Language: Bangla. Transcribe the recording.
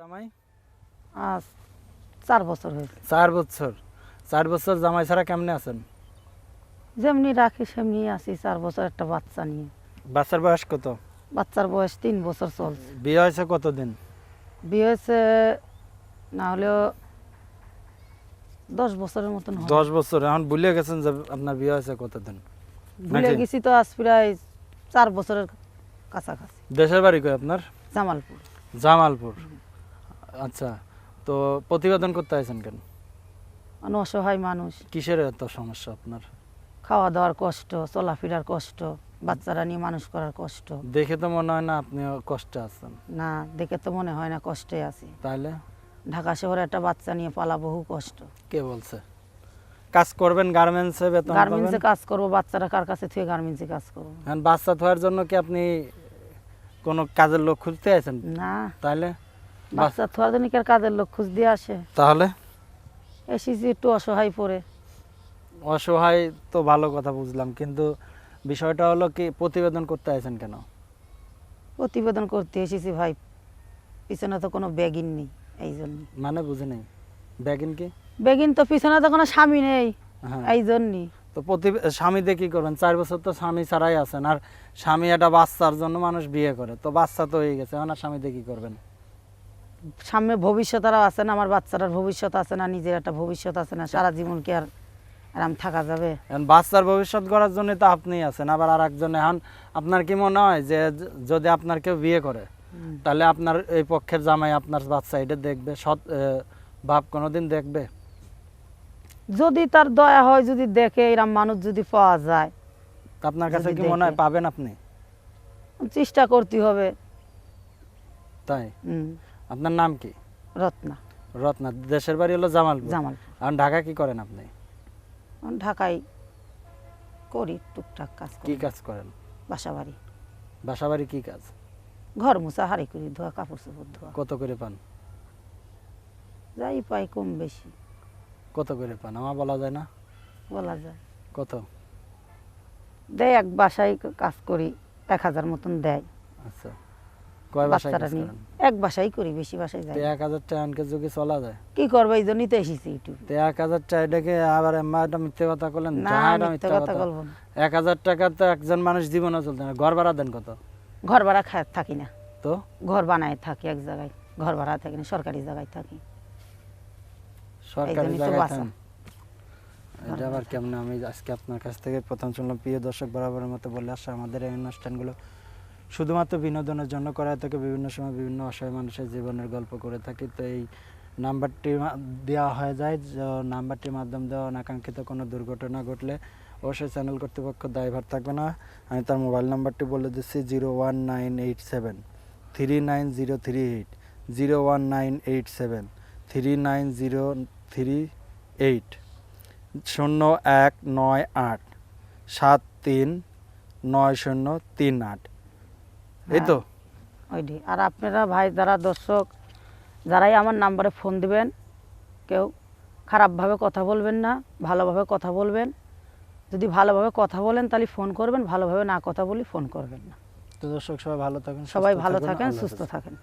জামাই? আজ চার বছর হয়েছে। চার বছর। চার বছর জামাই ছাড়া কেমনে আছেন? যেমনি রাখি সেমনি চার বছর একটা বাচ্চা নিয়ে। বাচ্চার বয়স কত? বাচ্চার বয়স তিন বছর চলছে। বিয়ে হয়েছে কতদিন? বিয়ে হয়েছে না হলেও দশ বছরের মতন হবে। দশ বছর। এখন ভুলে গেছেন যে আপনার বিয়ে হয়েছে কতদিন? ভুলে নাকি? গেছি তো আজ প্রায় চার বছরের কাছাকাছি। দেশের বাড়ি কই আপনার? জামালপুর। জামালপুর। আচ্ছা তো প্রতিবেদন করতে আছেন কেন? মানে অসহায় মানুষ। কিসের এত সমস্যা আপনার? খাওয়া দাওয়ার কষ্ট চলাফেরার কষ্ট বাচ্চারা নিয়ে মানুষ করার কষ্ট। দেখে তো মনে হয় না আপনি কষ্টে আছেন। না দেখে তো মনে হয় না কষ্টে আছি। তাহলে ঢাকা শহরে একটা বাচ্চা নিয়ে পালা বহু কষ্ট। কে বলছে? কাজ করবেন গার্মেন্টসে বেতন গার্মেন্টসে কাজ করব বাচ্চারা কার কাছে থেকে গার্মেন্টসে কাজ করব? এখন বাচ্চা থাকার জন্য কি আপনি কোনো কাজের লোক খুঁজতে আছেন না। তাহলে বাচ্চা থোয়ার জন্য কাজের লোক খুঁজ দিয়ে আসে। তাহলে? এসেছি একটু অসহায় পড়ে। অসহায় তো ভালো কথা বুঝলাম কিন্তু বিষয়টা হলো কি প্রতিবেদন করতে আছেন কেন? প্রতিবেদন করতে এসেছি ভাই পিছনে তো কোনো ব্যাগিন নেই এই জন্য। মানে বুঝে নেই ব্যাগিন কি? ব্যাগিন তো পিছনে তো কোনো স্বামী নেই হ্যাঁ। এই জন্যই। তো প্রতি স্বামী কি করবেন? চার বছর তো স্বামী ছাড়াই আছেন আর স্বামী একটা বাচ্চার জন্য মানুষ বিয়ে করে তো বাচ্চা তো হয়ে গেছে এখন আর স্বামী দিয়ে কি করবেন? সামনে ভবিষ্যৎ আছে না আমার বাচ্চাটার ভবিষ্যৎ আছে না নিজের একটা ভবিষ্যৎ আছে না সারা জীবন কি আর আরাম থাকা যাবে? এখন বাচ্চার ভবিষ্যৎ গড়ার জন্য তো আপনি আছেন আবার আর একজন এখন আপনার কি মনে হয় যে যদি আপনার কেউ বিয়ে করে তাহলে আপনার এই পক্ষের জামাই আপনার বাচ্চা এটা দেখবে সৎ বাপ কোনোদিন দেখবে? যদি তার দয়া হয় যদি দেখে এরম মানুষ যদি পাওয়া যায় আপনার কাছে কি মনে হয় পাবেন আপনি? চেষ্টা করতে হবে। তাই? হুম, আপনার নাম কি? রত্না। রত্না। দেশের বাড়ি হলো জামালপুর। জামালপুর। আর ঢাকা কি করেন আপনি? ঢাকায় করি টুকটাক কাজ কি কাজ করেন? বাসা বাড়ি বাসা বাড়ি কি কাজ? ঘর মোছা হাড়ি করি ধোয়া কাপড় চোপড় ধোয়া। কত করে পান? যাই পাই কম বেশি। কত করে পান? আমার বলা যায় না। বলা যায়। কত? দেয় এক বাসায় কাজ করি এক হাজার মতন দেয়। আচ্ছা। কয় বাসায় বাচ্চারা কাজ করেন? এক বাসায় করি বেশি বাসায় যাই। তো না। এক হাজার টাকা আনকে যুগে চলা যায়। কি করব এই জন্যই তো এসেছি একটু। তো এক হাজার টাকা এটাকে আবার এম্মা মিথ্যে কথা করলেন না মিথ্যে মিথ্যে কথা কথা। বলব না। এক হাজার টাকা তো একজন মানুষ জীবনে চলতে না। ঘর ভাড়া দেন কত? ঘর ভাড়া থাকি না। তো? ঘর বানায় থাকি এক জায়গায়। ঘর ভাড়া থাকি না সরকারি জায়গায় থাকি। সরকারি জায়গায় এটা আবার কেমন? আমি আজকে আপনার কাছ থেকে প্রথম শুনলাম প্রিয় দর্শক বরাবরের মতো বলে আসছে আমাদের এই অনুষ্ঠানগুলো। শুধুমাত্র বিনোদনের জন্য করা হয়ে থাকে বিভিন্ন সময় বিভিন্ন অসহায় মানুষের জীবনের গল্প করে থাকি তো এই নাম্বারটি দেওয়া হয়ে যায় নাম্বারটির মাধ্যম দেওয়া অনাকাঙ্ক্ষিত কোনো দুর্ঘটনা ঘটলে অবশ্যই চ্যানেল কর্তৃপক্ষ দায়ভার থাকবে না আমি তার মোবাইল নাম্বারটি বলে দিচ্ছি zero one nine eight seven three nine zero three eight zero one nine eight seven three nine zero three eight শূন্য এক নয় আট সাত তিন নয় শূন্য তিন আট এই তো। ওইটি আর আপনারা ভাই যারা দর্শক যারাই আমার নাম্বারে ফোন দিবেন কেউ খারাপভাবে কথা বলবেন না ভালোভাবে কথা বলবেন। যদি ভালোভাবে কথা বলেন তাহলে ফোন করবেন ভালোভাবে না কথা বলি ফোন করবেন না। তো দর্শক সবাই ভালো থাকেন সবাই ভালো থাকেন সুস্থ থাকেন।